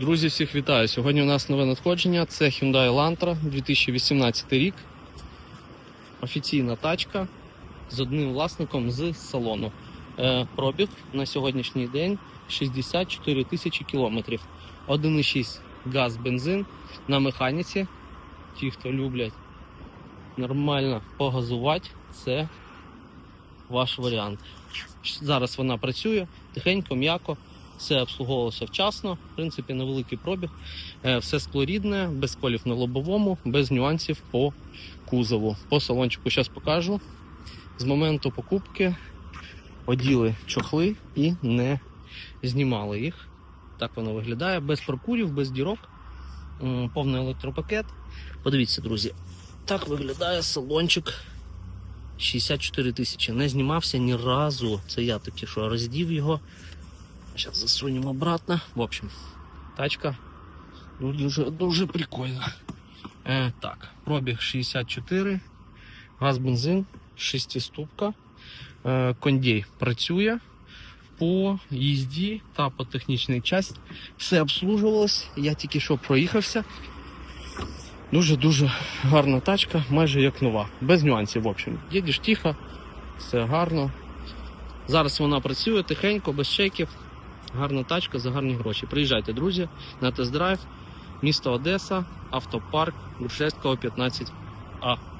Друзі, всіх вітаю! Сьогодні у нас нове надходження. Це Hyundai Elantra 2018 рік. Офіційна тачка з одним власником з салону. Е, пробіг на сьогоднішній день 64 тисячі кілометрів. 1,6 газ, бензин на механіці. Ті, хто люблять нормально погазувати, це ваш варіант. Зараз вона працює тихенько, м'яко. Все обслуговувалося вчасно, в принципі, невеликий пробіг. Е, Все склорідне, без колів на лобовому, без нюансів по кузову. По салончику зараз покажу. З моменту покупки оділи чохли і не знімали їх. Так воно виглядає. Без прокурів, без дірок. Повний електропакет. Подивіться, друзі, так виглядає салончик. 64 тисячі. Не знімався ні разу. Це я таки, що роздів його. Сейчас засунем обратно. В общем, тачка ну, дуже, дуже прикольна. Е, так, пробіг 64, газ бензин, шестиступка. Е, кондей працює по їзді та по технічній часті. Все обслужувалось. Я тільки що проїхався. Дуже-дуже гарна тачка, майже як нова. Без нюансів, в общем. Їдеш тихо, все гарно. Зараз вона працює тихенько, без чеків. Гарна тачка за гарні гроші. Приїжджайте, друзі, на тест-драйв. Місто Одеса, автопарк, Грушевського 15А.